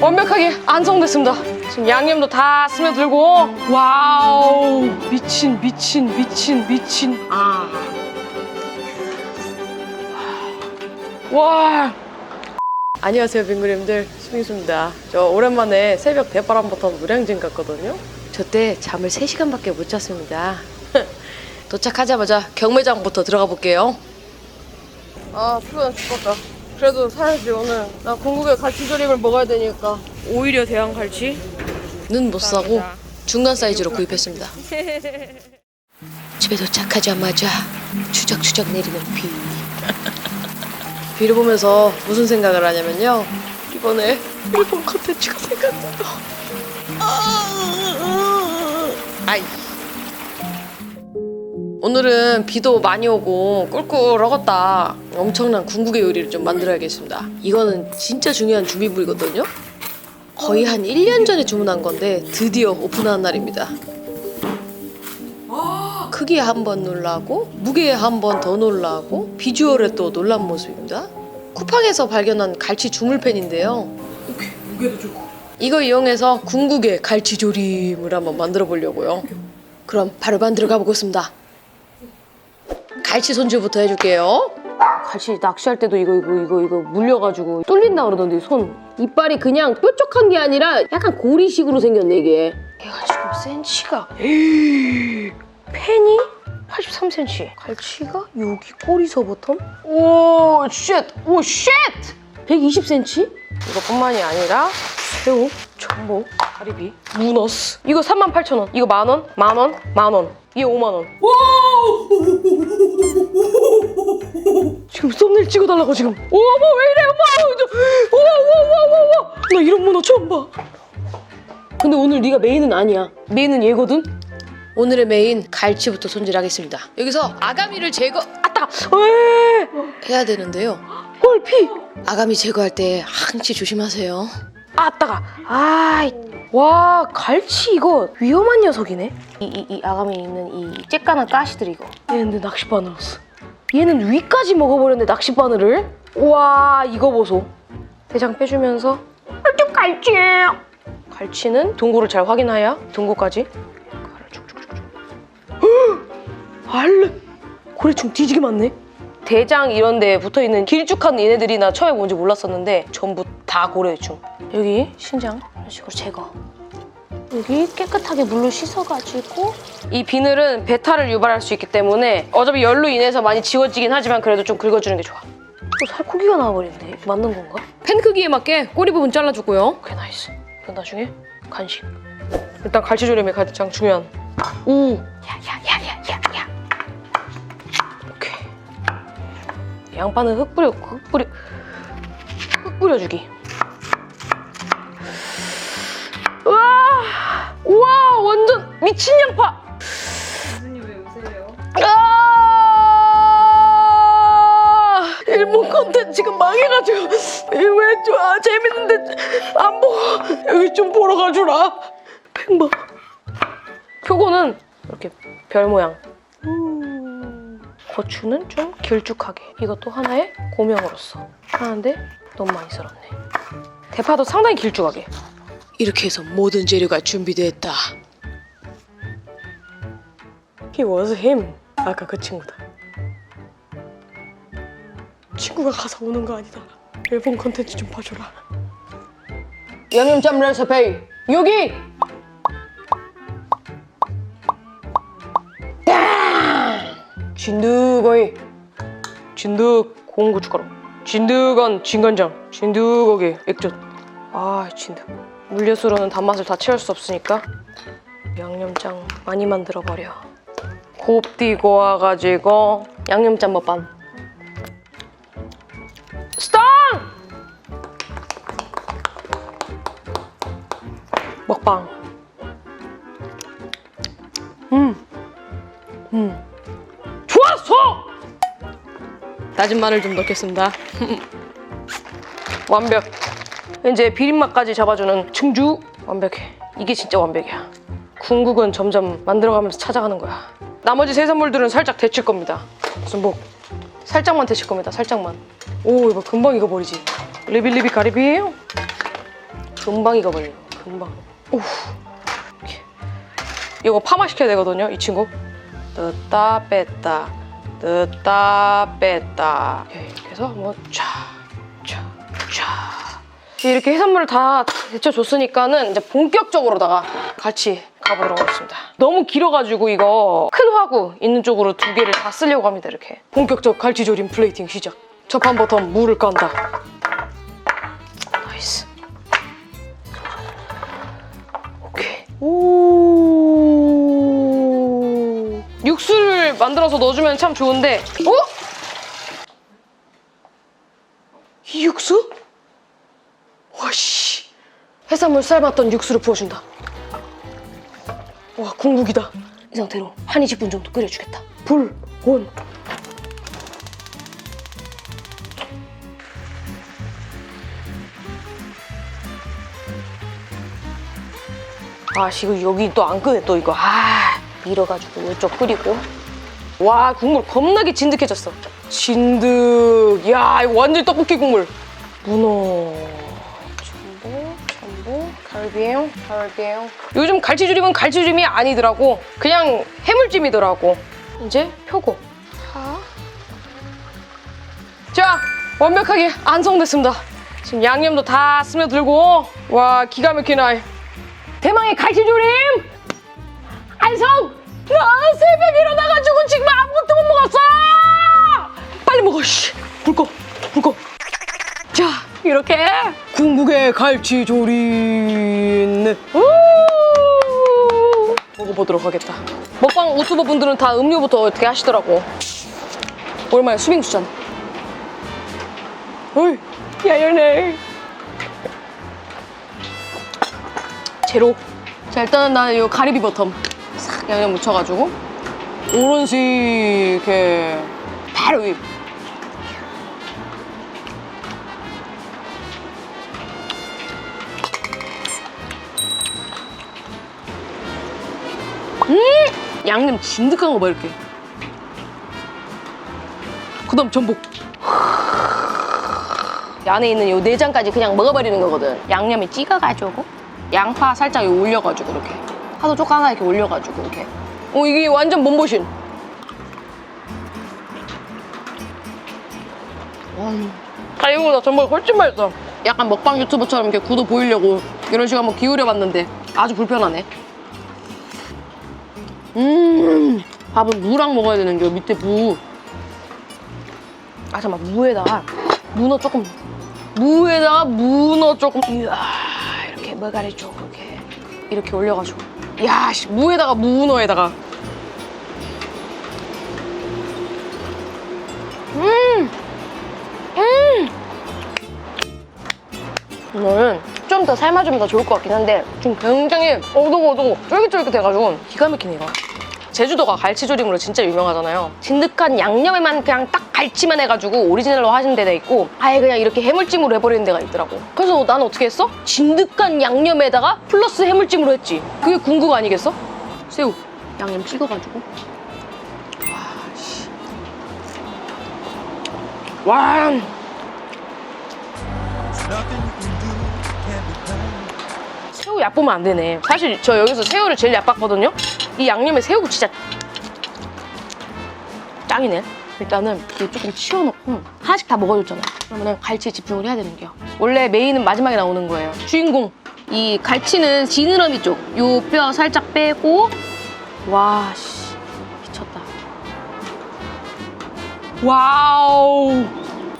완벽하게 완성됐습니다. 지금 양념도 다 스며들고 와우 미친 미친 미친 미친 아. 와 안녕하세요 빙그림들 수민수입니다. 저 오랜만에 새벽 대바람 부터 노량진 갔거든요. 저 때 잠을 3시간밖에 못 잤습니다. 도착하자마자 경매장부터 들어가 볼게요. 아 피곤해 죽겠다. 그래도 사야지 오늘 나 궁극의 갈치 조림을 먹어야 되니까 오히려 대왕 갈치 는 못 사고 중간 사이즈로 구입했습니다. 집에 도착하자마자 추적추적 내리는 비. 비를 보면서 무슨 생각을 하냐면요. 이번에 일본 컨텐츠가 생각나요. 아이. 오늘은 비도 많이 오고 꿀꿀하겠다. 엄청난 궁극의 요리를 좀 만들어야겠습니다. 이거는 진짜 중요한 준비물이거든요. 거의 한 1년 전에 주문한 건데 드디어 오픈하는 날입니다. 크기에 한 번 놀라고 무게에 한 번 더 놀라고 비주얼에 또 놀란 모습입니다. 쿠팡에서 발견한 갈치 주물팬인데요. 무게도 좋고 이거 이용해서 궁극의 갈치 조림을 한번 만들어 보려고요. 그럼 바로 만들어 가보겠습니다. 갈치 손질부터 해줄게요. 갈치 낚시할 때도 이거 이거 이거 이거 물려가지고 뚫린다 그러던데 손 이빨이 그냥 뾰족한 게 아니라 약간 고리식으로 생겼네 이게. 얘가 지금 센치가 펜이 83cm 갈치가 여기 꼬리서부터 오 쉣! 오 쉣! 120cm? 이것뿐만이 아니라 새우, 전복, 가리비, 무너스. 이거 38,000원. 이거 만원, 만원, 만원. 이게 5만원. 지금 썸네일 찍어달라고 지금. 어머 왜 이래 엄마! 와와와와와 나 이런 문어 처음 봐. 근데 오늘 네가 메인은 아니야. 메인은 얘거든? 오늘의 메인 갈치부터 손질하겠습니다. 여기서 아가미를 제거 아따! 왜? 해야 되는데요. 헐피! 아가미 제거할 때 항시 조심하세요 아 따가. 아이 와 갈치 이거 위험한 녀석이네. 이, 이, 이 아가미 있는 이 쬐깐한 가시들 이거. 얘는 근데 낚싯바늘었어. 얘는 위까지 먹어버렸네 낚싯바늘을? 와 이거 보소. 대장 빼주면서. 좀 갈치. 갈치는 둥구를 잘 확인하여 쭉쭉쭉쭉. 헉! 알레 고래충 뒤지게 많네 대장 이런 데 붙어있는 길쭉한 얘네들이 나 처음에 뭔지 몰랐었는데 전부 다 고래충 여기 신장? 이런 식으로 제거. 여기 깨끗하게 물로 씻어가지고. 이 비늘은 배탈을 유발할 수 있기 때문에 어차피 열로 인해서 많이 지워지긴 하지만 그래도 좀 긁어주는 게 좋아. 또 살코기가 나와버리는데? 맞는 건가? 팬 크기에 맞게 꼬리 부분 잘라주고요. 오케이 나이스. 이건 나중에 간식. 일단 갈치조림이 가장 중요한. 우 야야야야야야 양파는 흙 뿌려 흙 뿌려 흙 뿌려주기. 우와 우와 완전 미친 양파. 교수님 왜 웃으세요? 아! 일본 컨텐츠가 망해가지고. 왜 좋아 재밌는데 안 보고 여기 좀 보러 가주라. 팽봐 표고는 이렇게 별 모양. 음, 고추는 좀 길쭉하게 이것도 하나의 고명으로서 하는데 너무 많이 썰었네 대파도 상당히 길쭉하게 이렇게 해서 모든 재료가 준비됐다 He was him. 아까 그 친구다. 친구가 가서 오는 거 아니다. 일본 컨텐츠 좀 봐줘라. 양념짬 레시피 여기. 진득어이 진득 고운 고춧가루 진득한 진간장 진득하게 액젓. 아 진득 물엿으로는 단맛을 다 채울 수 없으니까 양념장 많이 만들어 버려. 곱디 고와가지고 양념장 먹방. 스탕 먹방 다진 마늘 좀 넣겠습니다. 완벽. 이제 비린맛까지 잡아주는 증주 완벽해. 이게 진짜 완벽이야. 궁극은 점점 만들어가면서 찾아가는 거야. 나머지 세산물들은 살짝 데칠 겁니다. 무슨 뭐 살짝만 데칠 겁니다. 살짝만. 오 이거 금방 익어버리지. 리비리비 가리비예요. 금방 익어버려요. 금방. 오. 이렇게. 이거 파마시켜야 되거든요, 이 친구. 넣었다 뺐다 넣었다 뺐다 이렇게 해서 한번 쫙쫙쫙 이렇게 해산물을 다 데쳐줬으니까는 이제 본격적으로다가 같이 가보도록 하겠습니다. 너무 길어가지고 이거 큰 화구 있는 쪽으로 두 개를 다 쓰려고 합니다. 이렇게 본격적 갈치조림 플레이팅 시작. 첫판 버텀 물을 깐다. 나이스. 오케이. 오. 육수를 만들어서 넣어주면 참 좋은데, 어? 이 육수? 와씨. 해산물 삶았던 육수를 부어준다. 와, 궁극이다. 이 상태로 한 20분 정도 끓여주겠다. 불, 온. 아, 지금 여기 또 안 끄네, 또 이거. 아, 밀어가지고 이쪽 끓이고. 와, 국물 겁나게 진득해졌어. 진득. 야, 이거 완전 떡볶이 국물. 문어. 전복, 전복, 갈비용, 갈비용. 요즘 갈치조림은 갈치조림이 아니더라고. 그냥 해물찜이더라고. 이제 표고. 파. 자, 완벽하게 완성됐습니다. 지금 양념도 다 스며들고. 와, 기가 막히나. 대망의 갈치조림 안성 나 새벽에 일어나가지고 지금 아무것도 못 먹었어! 빨리 먹어 씨 불꺼 불꺼 자 이렇게 궁극의 갈치조림 우! 먹어보도록 하겠다. 먹방 유튜버 분들은 다 음료부터 어떻게 하시더라고. 오랜만에 수빙 주잖아 어이 야연해 제로. 자, 일단은 나는 이 가리비 버텀. 싹 양념 묻혀가지고 오른식 이렇게 바로 위. 음! 양념 진득한 거 봐, 이렇게. 그 다음 전복. 이 안에 있는 요 내장까지 그냥 먹어버리는 거거든. 양념에 찍어가지고 양파 살짝 올려가지고 이렇게 파도 쪽 하나 이렇게 올려가지고 이렇게. 어 이게 완전 몸보신. 와, 다이보다 전복이 훨씬 맛있어. 약간 먹방 유튜버처럼 이렇게 구도 보이려고 이런 식으로 한번 기울여봤는데 아주 불편하네. 음, 밥은 무랑 먹어야 되는 게 밑에 무. 아 잠깐 무에다가 문어 조금 무에다가 문어 조금 이야 이렇게 머가리 쪽 이렇게 이렇게 올려가지고 야 씨, 무에다가 문어에다가 음! 음! 이거는 좀 더 삶아 주면 더 좋을 것 같긴 한데 지금 굉장히 오독오독 쫄깃쫄깃 해가지고 기가 막히네 이거 제주도가 갈치조림으로 진짜 유명하잖아요. 진득한 양념에만 그냥 딱 갈치만 해가지고 오리지널로 하신 데가 있고 아예 그냥 이렇게 해물찜으로 해버리는 데가 있더라고. 그래서 나는 어떻게 했어? 진득한 양념에다가 플러스 해물찜으로 했지. 그게 궁극 아니겠어? 새우 양념 찍어가지고 와 씨. 와 새우 얕보면 안 되네. 사실 저 여기서 새우를 제일 얕봤거든요. 이 양념에 새우가 진짜 짱이네. 일단은 이거 조금 치워놓고 하나씩 다 먹어줬잖아. 그러면은 갈치에 집중을 해야 되는 게요. 원래 메인은 마지막에 나오는 거예요. 주인공. 이 갈치는 지느러미 쪽. 요 뼈 살짝 빼고 와 씨. 미쳤다. 와우.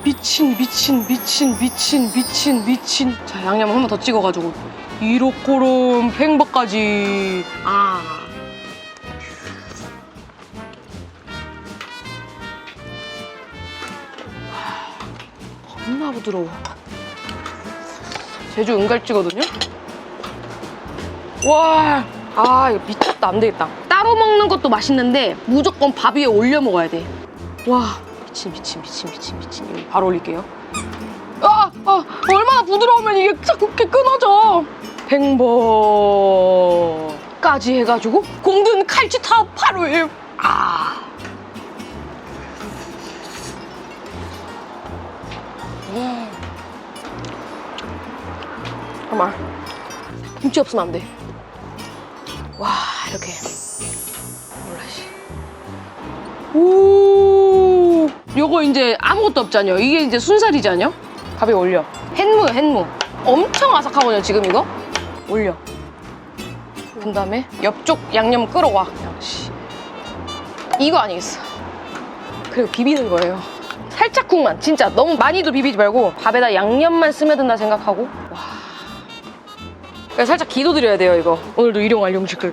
미친 미친 미친 미친 미친 미친. 자 양념 한 번 더 찍어가지고 이로꼬름 팽버까지. 아. 겁나 부드러워. 제주 은갈치거든요? 와, 아, 이거 미쳤다. 안 되겠다. 따로 먹는 것도 맛있는데 무조건 밥 위에 올려 먹어야 돼. 와, 미친, 미친, 미친, 미친, 미친. 이거 바로 올릴게요. 아, 아, 얼마나 부드러우면 이게 자꾸 이렇게 끊어져. 팽버까지 해가지고 공든 바로 위. 아. 잠깐만. 김치 없으면 안 돼. 와, 이렇게. 몰라, 씨. 오, 요거 이제 아무것도 없잖아요. 이게 이제 순살이잖아요. 밥에 올려. 햇무, 햇무. 엄청 아삭하거든요, 지금 이거. 올려. 그 다음에 옆쪽 양념 끌어와. 씨. 이거 아니겠어. 그리고 비비는 거예요. 살짝 국만, 진짜 너무 많이도 비비지 말고 밥에다 양념만 스며든다 생각하고. 살짝 기도드려야 돼요, 이거. 오늘도 일용할 용식을,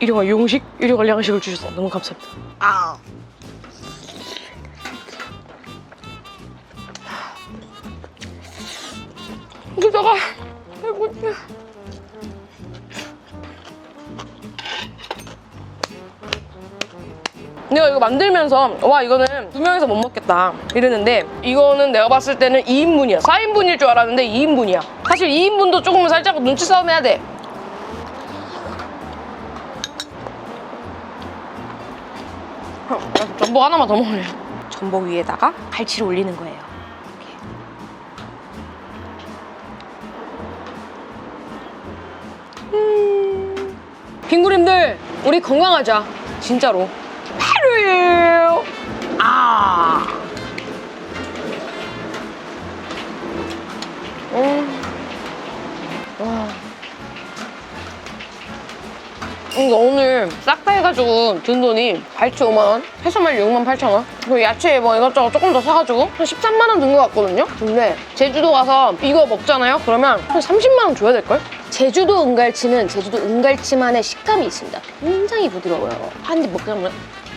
일용할 용식, 일용할 양식을 주셔서 너무 감사합니다. 아. 이러다가 배고 내가 이거 만들면서 와 이거는 두 명이서 못 먹겠다 이랬는데 이거는 내가 봤을 때는 2인분이야. 4인분일 줄 알았는데 2인분이야. 사실 2인분도 조금 살짝 눈치 싸움 해야 돼. 어, 나 전복 하나만 더 먹을래. 전복 위에다가 갈치를 올리는 거예요. 이렇게. 음. 빙구림들 우리 건강하자. 진짜로 이거 오늘 싹 다 해가지고 든 돈이 갈치 5만원, 해산물 6만 8천원, 그리고 야채 뭐 이것저것 조금 더 사가지고 한 13만원 든 것 같거든요? 근데 제주도 가서 이거 먹잖아요? 그러면 한 30만원 줘야 될걸? 제주도 은갈치는 제주도 은갈치만의 식감이 있습니다. 굉장히 부드러워요. 한 입 먹자면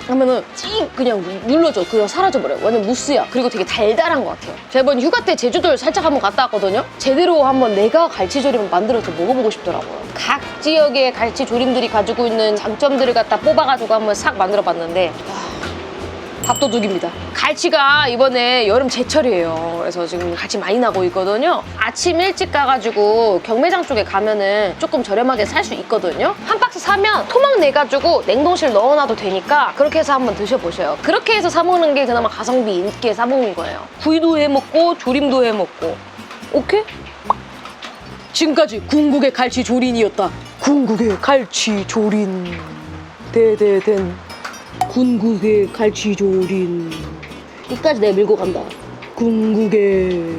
하면은 찡 그냥 눌러져 그냥 사라져버려요. 완전 무스야. 그리고 되게 달달한 것 같아요. 제가 이번 휴가 때 제주도를 살짝 한번 갔다 왔거든요. 제대로 한번 내가 갈치조림을 만들어서 먹어보고 싶더라고요. 각 지역의 갈치조림들이 가지고 있는 장점들을 갖다 뽑아가지고 한번 싹 만들어봤는데 밥도둑입니다. 갈치가 이번에 여름 제철이에요. 그래서 지금 갈치 많이 나고 있거든요. 아침 일찍 가가지고 경매장 쪽에 가면은 조금 저렴하게 살 수 있거든요. 한 박스 사면 토막 내가지고 냉동실 넣어놔도 되니까 그렇게 해서 한번 드셔보셔요. 그렇게 해서 사먹는 게 그나마 가성비 있게 사먹는 거예요. 구이도 해먹고 조림도 해먹고. 오케이? 지금까지 궁극의 갈치 조린이었다. 궁극의 갈치 조린. 대대된. 궁극의 갈치조린 끝까지 내가 밀고 간다. 궁극의